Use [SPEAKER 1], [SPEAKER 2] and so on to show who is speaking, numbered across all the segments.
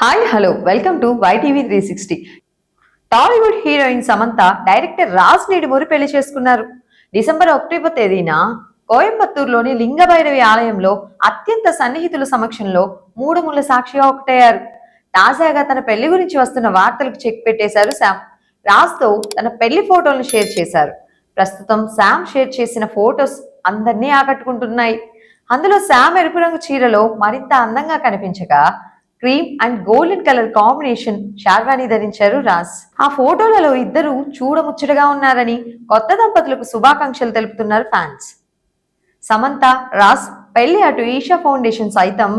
[SPEAKER 1] Hi hello. Welcome to YTV three sixty. Tollywood heroine Samantha director Raj Nidimoru పెళ్ళి చేసుకున్నారు. December ఒకటో తేదీన కోయంబత్తూరులోని లింగభైరవి ఆలయంలో అత్యంత సన్నిహితుల సమక్షంలో మూడు ముళ్ళ సాక్షిగా ఒకటయ్యారు. తాజాగా తన పెళ్ళి గురించి వస్తున్న వార్తలకు చెక్ పెట్టేశారు శామ్ రాజ్తో తన పెళ్ళి ఫోటోలను షేర్ చేశారు. ప్రస్తుతం శామ్ షేర్ చేసిన ఫోటోస్ అందరినీ ఆకట్టుకుంటున్నాయి. అందులో శామ్ ఎరుపు రంగు చీరలో మరింత అందంగా కనిపించగా cream and golden colour combination sherwani ధరించారు రాజ్. ఆ ఫోటోలలో ఇద్దరు చూడముచ్చటగా ఉన్నారని కొత్త దంపతులకు శుభాకాంక్షలు తెలుపుతున్నారు ఫ్యాన్స్. సమంత రాజ్ పెళ్ళి అటు ఈషా ఫౌండేషన్ సైతం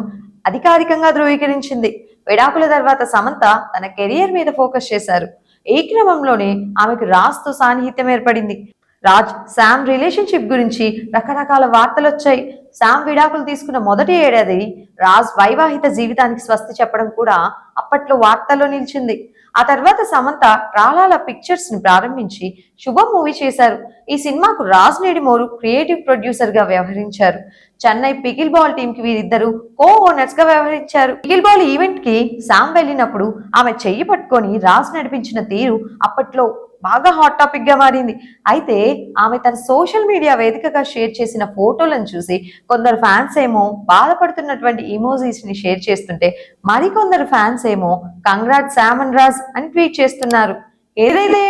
[SPEAKER 1] అధికారికంగా ధృవీకరించింది. విడాకుల తర్వాత సమంత తన కెరియర్ మీద ఫోకస్ చేశారు. ఈ క్రమంలోనే ఆమెకు రాజ్తో సాన్నిహిత్యం ఏర్పడింది. రాజ్ శామ్ రిలేషన్షిప్ గురించి రకరకాల వార్తలు వచ్చాయి శామ్ విడాకులు తీసుకున్న మొదటి ఏడాది రాజ్ వైవాహిత జీవితానికి స్వస్తి చెప్పడం కూడా అప్పట్లో వార్తల్లో నిలిచింది. ఆ తర్వాత సమంత రాలాల పిక్చర్స్ని ప్రారంభించి శుభ మూవీ చేశారు. ఈ సినిమాకు రాజ్ నేడిమోరు క్రియేటివ్ ప్రొడ్యూసర్గా వ్యవహరించారు. చెన్నై పిగిల్ బాల్ టీమ్కి వీరిద్దరు కో ఓనర్స్గా వ్యవహరించారు. పిగిల్ బాల్ ఈవెంట్కి శామ్ వెళ్ళినప్పుడు ఆమె చెయ్యి పట్టుకొని రాజ్ నడిపించిన తీరు అప్పట్లో బాగా హాట్ టాపిక్గా మారింది. అయితే ఆమె తన సోషల్ మీడియా వేదికగా షేర్ చేసిన ఫోటోలను చూసి కొందరు ఫ్యాన్స్ ఏమో బాధపడుతున్నటువంటి ఇమోజీస్ని షేర్ చేస్తుంటే మరికొందరు ఫ్యాన్స్ ఏమో కంగ్రాట్ శామన్ రాజ్ అని ట్వీట్ చేస్తున్నారు. ఏదైతే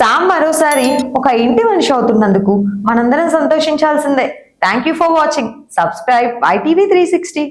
[SPEAKER 1] సామ్ మరోసారి ఒక ఇంటి మనిషి అవుతున్నందుకు మనందరం సంతోషించాల్సిందే. Thank you for watching subscribe ITV three sixty